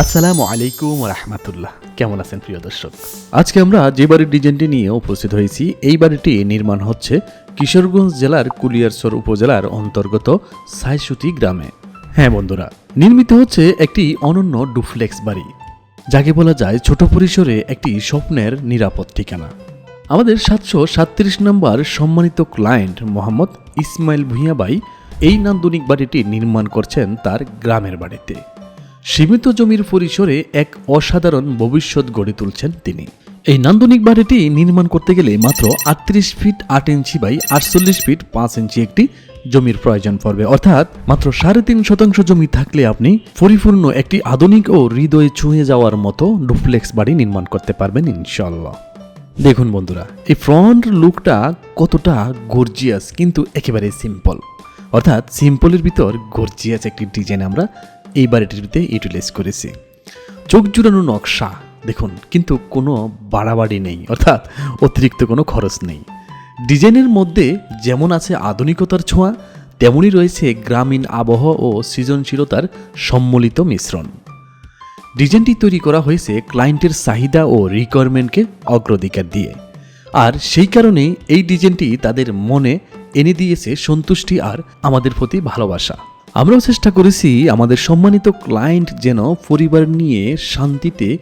আসসালামু আলাইকুম রহমতুল্লাহ। কেমন আছেন প্রিয় দর্শক? আজকে আমরা যে বাড়ির ডিজাইনটি নিয়ে উপস্থিত হয়েছি, এই বাড়িটি নির্মাণ হচ্ছে কিশোরগঞ্জ জেলার কুলিয়ারসর উপজেলার অন্তর্গত সাইসুতি গ্রামে। হ্যাঁ বন্ধুরা, নির্মিত হচ্ছে একটি অনন্য ডুফ্লেক্স বাড়ি, যাকে বলা যায় ছোট পরিসরে একটি স্বপ্নের নিরাপদ ঠিকানা। আমাদের সাতশো সাতত্রিশ নম্বর সম্মানিত ক্লায়েন্ট মোহাম্মদ ইসমাইল ভূঁইয়াবাই এই নান্দনিক বাড়িটি নির্মাণ করছেন তার গ্রামের বাড়িতে। সীমিত জমির পরিসরে এক অসাধারণ ভবিষ্যৎ গড়ে তুলছেন তিনি। এই নান্দনিক বাড়িটি নির্মাণ করতে গেলে মাত্র আটত্রিশ ফিট আট ইঞ্চি বাই আটচল্লিশ ফিট পাঁচ ইঞ্চি একটি জমির প্রয়োজন পড়বে। অর্থাৎ মাত্র সাড়ে তিন শতাংশ জমি থাকলে আপনি পরিপূর্ণ একটি আধুনিক ও হৃদয়ে ছুঁয়ে যাওয়ার মতো ডুপ্লেক্স বাড়ি নির্মাণ করতে পারবেন ইনশাল্লাহ দেখুন বন্ধুরা, এই ফ্রন্ট লুকটা কতটা গর্জিয়াস, কিন্তু একেবারে সিম্পল। অর্থাৎ সিম্পলের ভিতর গর্জিয়াস একটি ডিজাইন আমরা এই বাড়িটিতে ইউটিলাইজ করেছি। চোখ জুড়ানো নকশা, দেখুন, কিন্তু কোনো বাড়াবাড়ি নেই, অর্থাৎ অতিরিক্ত কোনো খরচ নেই। ডিজাইনের মধ্যে যেমন আছে আধুনিকতার ছোঁয়া, তেমনই রয়েছে গ্রামীণ আবহ ও সৃজনশীলতার সম্মিলিত মিশ্রণ। ডিজাইনটি তৈরি করা হয়েছে ক্লায়েন্টের চাহিদা ও রিকোয়ারমেন্টকে অগ্রাধিকার দিয়ে। আর সেই কারণে এই ডিজাইনটি তাদের মনে এনে দিয়েছে সন্তুষ্টি আর আমাদের প্রতি ভালোবাসা। আমরাও চেষ্টা করেছি আমাদের সম্মানিত ক্লায়েন্ট যেন পরিবার নিয়ে শান্তিতে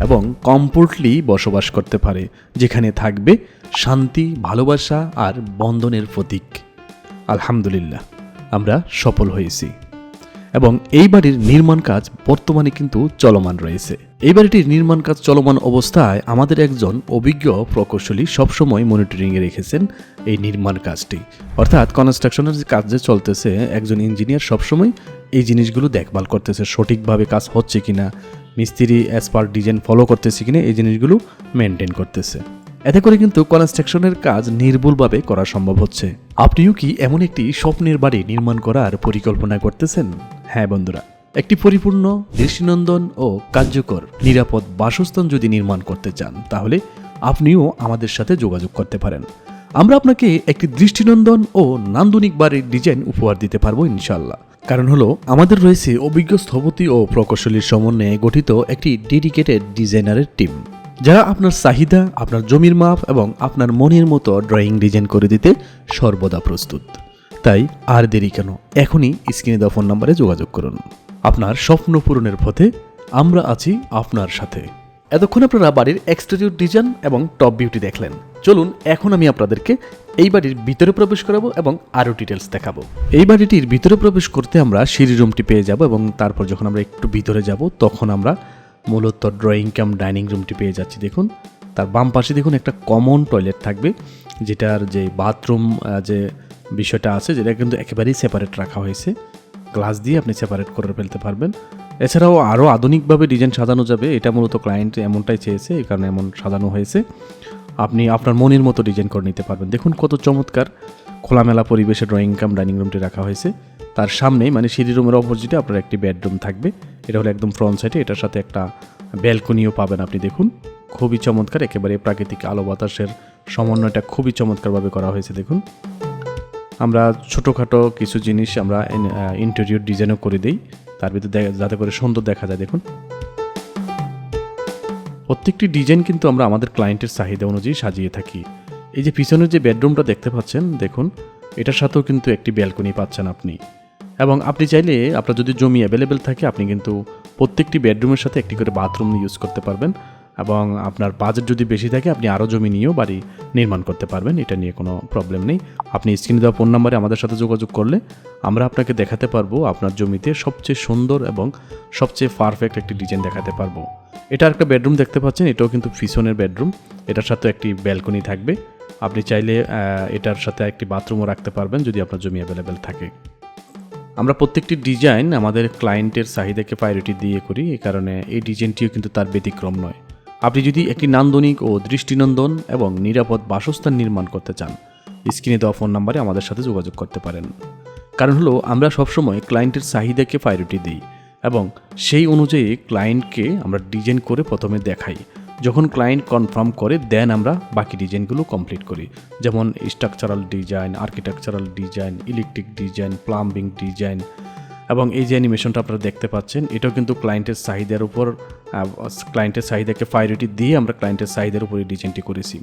এবং কমফোর্টলি বসবাস করতে পারে, যেখানে থাকবে শান্তি, ভালোবাসা আর বন্ধনের প্রতীক। আলহামদুলিল্লাহ, আমরা সফল হয়েছি। এবং এই বাড়ির নির্মাণ কাজ বর্তমানে কিন্তু চলমান রয়েছে। এই বাড়িটির নির্মাণ কাজ চলমান অবস্থায় আমাদের একজন অভিজ্ঞ প্রকৌশলী সবসময় মনিটরিংয়ে রেখেছেন এই নির্মাণ কাজটি। অর্থাৎ কনস্ট্রাকশনের যে কাজ যে চলতেছে, একজন ইঞ্জিনিয়ার সবসময় এই জিনিসগুলো দেখভাল করতেছে, সঠিকভাবে কাজ হচ্ছে কিনা, মিস্ত্রি অ্যাজ পার ডিজাইন ফলো করতেছে কিনা, এই জিনিসগুলো মেনটেন করতেছে। এতে করে কিন্তু কনস্ট্রাকশনের কাজ নির্ভুলভাবে করা সম্ভব হচ্ছে। আপনিও কি এমন একটি স্বপ্নের বাড়ি নির্মাণ করার পরিকল্পনা করতেছেন? হ্যাঁ বন্ধুরা, একটি পরিপূর্ণ, দৃষ্টিনন্দন ও কার্যকর, নিরাপদ বাসস্থান যদি নির্মাণ করতে চান, তাহলে আপনিও আমাদের সাথে যোগাযোগ করতে পারেন। আমরা আপনাকে একটি দৃষ্টিনন্দন ও নান্দনিক বাড়ির ডিজাইন উপহার দিতে পারব ইনশাল্লাহ কারণ হলো, আমাদের রয়েছে অভিজ্ঞ স্থপতি ও প্রকৌশলীর সমন্বয়ে গঠিত একটি ডেডিকেটেড ডিজাইনারের টিম। যারা আপনার চাহিদা, আপনার জমির মাপ এবং আপনার মনের মতো ড্রয়িং ডিজাইন করে দিতে সর্বদা প্রস্তুত। তাই আর দেরি কেন, এখনই স্ক্রিনে দেওয়া ফোন নাম্বারে যোগাযোগ করুন। আপনার স্বপ্ন পূরণের পথে আমরা আছি আপনার সাথে। এতক্ষণ আপনারা বাড়ির এক্সটেরিয়র ডিজাইন এবং টপ বিউটি দেখলেন। চলুন, এখন আমি আপনাদেরকে এই বাড়ির ভিতরে প্রবেশ করাবো এবং আরও ডিটেলস দেখাবো। এই বাড়িটির ভিতরে প্রবেশ করতে আমরা সিঁড়ি রুমটি পেয়ে যাব এবং তারপর যখন আমরা একটু ভিতরে যাব, তখন আমরা মূলত ড্রয়িং ক্যাম ডাইনিং রুমটি পেয়ে যাচ্ছি, দেখুন। তার বাম পাশে দেখুন একটা কমন টয়লেট থাকবে, যেটার যে বাথরুম যে বিষয়টা আছে, যেটা কিন্তু একেবারেই সেপারেট রাখা হয়েছে। গ্লাস দিয়ে আপনি সেপারেট করে ফেলতে পারবেন। এছাড়াও আরও আধুনিকভাবে ডিজাইন সাজানো যাবে, এটা মূলত ক্লায়েন্ট এমনটাই চেয়েছে, এই কারণে এমন সাজানো হয়েছে। আপনি আপনার মনের মতো ডিজাইন করে নিতে পারবেন। দেখুন কত চমৎকার খোলামেলা পরিবেশে ড্রয়িং কাম ডাইনিং রুমটি রাখা হয়েছে। তার সামনেই মানে সিঁড়ি রুমের অপোজিটে আপনার একটি বেডরুম থাকবে। এটা হলো একদম ফ্রন্ট সাইডে এটার সাথে একটা ব্যালকনিও পাবেন আপনি, দেখুন। খুবই চমৎকার, একেবারে প্রাকৃতিক আলো বাতাসের সমন্বয়টা খুবই চমৎকারভাবে করা হয়েছে, দেখুন। আমরা ছোটোখাটো কিছু জিনিস আমরা ইন্টেরিয়র ডিজাইনও করে দিই, তার ভিতরে যাতে করে সুন্দর দেখা যায়, দেখুন। প্রত্যেকটি ডিজাইন কিন্তু আমরা আমাদের ক্লায়েন্টের চাহিদা অনুযায়ী সাজিয়ে থাকি। এই যে পিছনের যে বেডরুমটা দেখতে পাচ্ছেন, দেখুন, এটার সাথেও কিন্তু একটি ব্যালকনি পাচ্ছেন আপনি। এবং আপনি চাইলে আপনার যদি জমি অ্যাভেলেবেল থাকে, আপনি কিন্তু প্রত্যেকটি বেডরুমের সাথে একটি করে বাথরুম ইউজ করতে পারবেন এবং আপনার বাজেট যদি বেশি থাকে, আপনি আরও জমি নিয়েও বাড়ি নির্মাণ করতে পারবেন। এটা নিয়ে কোনো প্রবলেম নেই। আপনি স্ক্রিনে দেওয়া ফোন নাম্বারে আমাদের সাথে যোগাযোগ করলে আমরা আপনাকে দেখাতে পারব আপনার জমিতে সবচেয়ে সুন্দর এবং সবচেয়ে পারফেক্ট একটি ডিজাইন দেখাতে পারব। এটা একটা বেডরুম দেখতে পাচ্ছেন, এটাও কিন্তু পিছনের বেডরুম এটার সাথে একটি ব্যালকনি থাকবে। আপনি চাইলে এটার সাথে একটি বাথরুমও রাখতে পারবেন যদি আপনার জমি অ্যাভেলেবেল থাকে। আমরা প্রত্যেকটি ডিজাইন আমাদের ক্লায়েন্টের চাহিদাকে প্রায়োরিটি দিয়ে করি এ কারণে এই ডিজাইনটিও কিন্তু তার ব্যতিক্রম নয়। আপনি যদি একটি নান্দনিক ও দৃষ্টিনন্দন এবং নিরাপদ বাসস্থান নির্মাণ করতে চান, স্ক্রিনে দেওয়া ফোন নাম্বারে আমাদের সাথে যোগাযোগ করতে পারেন। কারণ হলো, আমরা সবসময় ক্লায়েন্টের চাহিদাকে প্রায়োরিটি দিই এবং সেই অনুযায়ী ক্লায়েন্টকে আমরা ডিজাইন করে প্রথমে দেখাই। যখন ক্লায়েন্ট কনফার্ম করে দেন আমরা বাকি ডিজাইনগুলো কমপ্লিট করি। যেমন structural design architectural design electric design plumbing design এবং এই যে অ্যানিমেশনটা আপনারা দেখতে পাচ্ছেন, এটাও কিন্তু ক্লায়েন্টের চাহিদার উপর ক্লায়েন্টের চাহিদাকে প্রায়োরিটি দিয়ে আমরা ক্লায়েন্টের চাহিদার উপর ডিজাইনটি করেছি।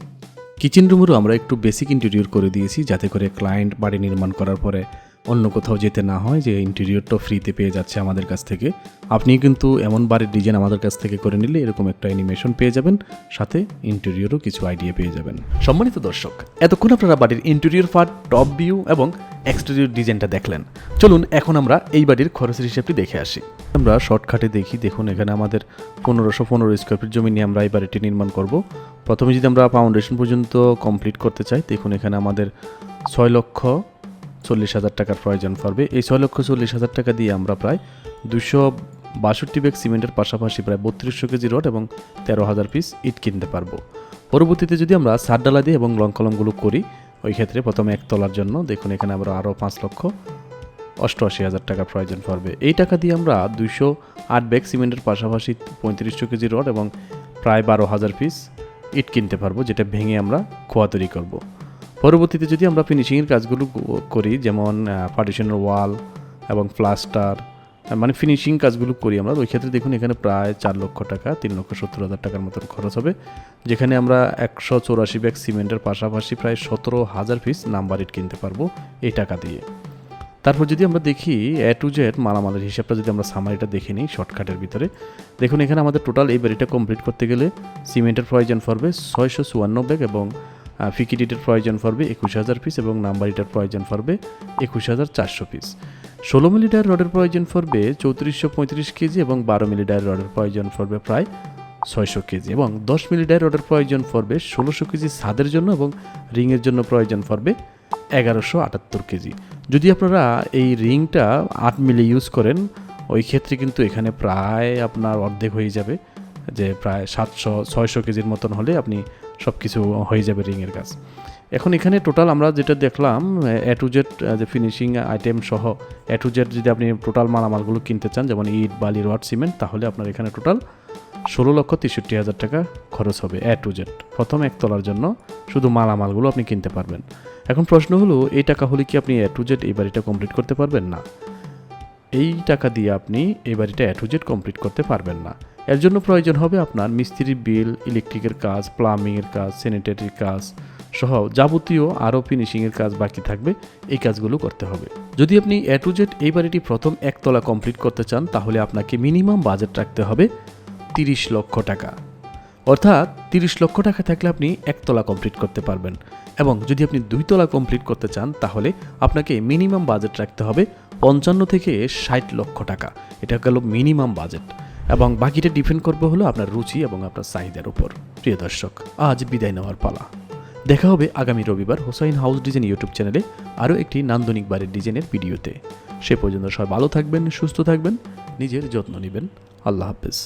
কিচেন রুমেরও আমরা একটু বেসিক ইন্টেরিয়র করে দিয়েছি, যাতে করে ক্লায়েন্ট বাড়ি নির্মাণ করার পরে অন্য কোথাও যেতে না হয় যে ইন্টেরিয়রটা ফ্রিতে পেয়ে যাচ্ছে আমাদের কাছ থেকে। আপনি কিন্তু এমন বাড়ির ডিজাইন আমাদের কাছ থেকে করে নিলে এরকম একটা অ্যানিমেশন পেয়ে যাবেন সাথে ইন্টেরিয়রও কিছু আইডিয়া পেয়ে যাবেন। সম্মানিত দর্শক এতক্ষণ আপনারা বাড়ির ইন্টেরিয়র পার্ট টপ ভিউ এবং এক্সটেরিয়র ডিজাইনটা দেখলেন। চলুন এখন আমরা এই বাড়ির খরচের হিসেবটি দেখে আসি। আমরা শর্টকাটে দেখি দেখুন এখানে আমাদের পনেরোশো পনেরো স্কোয়ার ফিট জমি নিয়ে আমরা এই বাড়িটি নির্মাণ করব। প্রথমে যদি আমরা ফাউন্ডেশন পর্যন্ত কমপ্লিট করতে চাই দেখুন এখানে আমাদের ছয় লক্ষ চল্লিশ হাজার টাকার প্রয়োজন পড়বে। এই ছয় লক্ষ চল্লিশ হাজার টাকা দিয়ে আমরা প্রায় দুশো বাষট্টি ব্যাগ সিমেন্টের পাশাপাশি প্রায় বত্রিশশো কেজি রড এবং তেরো হাজার পিস ইট কিনতে পারব। পরবর্তীতে যদি আমরা সারডালা দিয়ে এবং লং কলমগুলো করি, ওই ক্ষেত্রে প্রথমে এক তলার জন্য, দেখুন এখানে আমরা আরও পাঁচ লক্ষ অষ্টআশি হাজার টাকা প্রয়োজন পড়বে। এই টাকা দিয়ে আমরা দুইশো আট ব্যাগ সিমেন্টের পাশাপাশি পঁয়ত্রিশশো কেজি রড এবং প্রায় বারো হাজার পিস ইট কিনতে পারব, যেটা ভেঙে আমরা খোয়া তৈরি করব। পরবর্তীতে যদি আমরা ফিনিশিংয়ের কাজগুলো করি, যেমন পার্টিশনের ওয়াল এবং প্লাস্টার মানে ফিনিশিং কাজগুলো করি আমরা ওই ক্ষেত্রে দেখুন এখানে প্রায় চার লক্ষ টাকা, তিন লক্ষ সত্তর হাজার টাকার মতন খরচ হবে, যেখানে আমরা একশো চৌরাশি ব্যাগ সিমেন্টের পাশাপাশি প্রায় সতেরো হাজার পিস নাম্বার ইট কিনতে পারব এই টাকা দিয়ে। তারপর যদি আমরা দেখি এ টু জেড মালামালের হিসাবটা যদি আমরা সামারিটা দেখে নিই শর্টকাটের ভিতরে, দেখুন এখানে আমাদের টোটাল এই বাড়িটা কমপ্লিট করতে গেলে সিমেন্টের প্রয়োজন পড়বে ছয়শো চুয়ান্ন ব্যাগ এবং ফিকিটিটের প্রয়োজন পড়বে একুশ হাজার পিস এবং নাম্বারিটার প্রয়োজন পড়বে একুশ হাজার চারশো পিস ষোলো মিলিটার রডের প্রয়োজন পড়বে চৌত্রিশশো পঁয়ত্রিশ কেজি এবং বারো মিলিটার রডের প্রয়োজন পড়বে প্রায় ছয়শো কেজি এবং দশ মিলিটার রডের প্রয়োজন পড়বে ষোলোশো কেজি ছাদের জন্য এবং রিংয়ের জন্য প্রয়োজন পড়বে এগারোশো আটাত্তর কেজি। যদি আপনারা এই রিংটা আট মিলি ইউজ করেন, ওই ক্ষেত্রে কিন্তু এখানে প্রায় আপনার অর্ধেক হয়ে যাবে, যে প্রায় সাতশো, ছয়শো কেজির মতন হলে আপনি সব কিছু হয়ে যাবে রিংয়ের কাজ। এখন এখানে টোটাল আমরা যেটা দেখলাম, এ টু জেড যে ফিনিশিং আইটেম সহ এ টু জেড যদি আপনি টোটাল মালামালগুলো কিনতে চান, যেমন ইট, বালি, রড, সিমেন্ট, তাহলে আপনার এখানে টোটাল ষোলো লক্ষ তেষট্টি হাজার টাকা খরচ হবে এ টু জেড প্রথম এক তলার জন্য শুধু মালামালগুলো আপনি কিনতে পারবেন। এখন প্রশ্ন হলো, এই টাকা হলে কি আপনি এ টু জেড এই বাড়িটা কমপ্লিট করতে পারবেন না? এই টাকা দিয়ে আপনি এই বাড়িটা এ টু জেড কমপ্লিট করতে পারবেন না। এর জন্য প্রয়োজন হবে আপনার মিস্ত্রির বিল, ইলেকট্রিকের কাজ, প্লাম্বিংয়ের কাজ, স্যানিটারির কাজ সহ যাবতীয় আরও ফিনিশিংয়ের কাজ বাকি থাকবে, এই কাজগুলো করতে হবে। যদি আপনি এ টু জেড এই বাড়িটি প্রথম একতলা কমপ্লিট করতে চান, তাহলে আপনাকে মিনিমাম বাজেট রাখতে হবে তিরিশ লক্ষ টাকা। অর্থাৎ তিরিশ লক্ষ টাকা থাকলে আপনি একতলা কমপ্লিট করতে পারবেন এবং যদি আপনি দুইতলা কমপ্লিট করতে চান, তাহলে আপনাকে মিনিমাম বাজেট রাখতে হবে পঞ্চান্ন থেকে ষাট লক্ষ টাকা। এটা গেল মিনিমাম বাজেট। এবং বাকিটা ডিপেন্ড করবে হলো আপনার রুচি এবং আপনার চাহিদার উপর। প্রিয় দর্শক, আজ বিদায় নেওয়ার পালা। দেখা হবে আগামী রবিবার হোসাইন হাউস ডিজাইন ইউটিউব চ্যানেলে আরও একটি নান্দনিক বাড়ির ডিজাইনের ভিডিওতে। সে পর্যন্ত সবাই ভালো থাকবেন, সুস্থ থাকবেন, নিজের যত্ন নেবেন। আল্লাহ হাফেজ।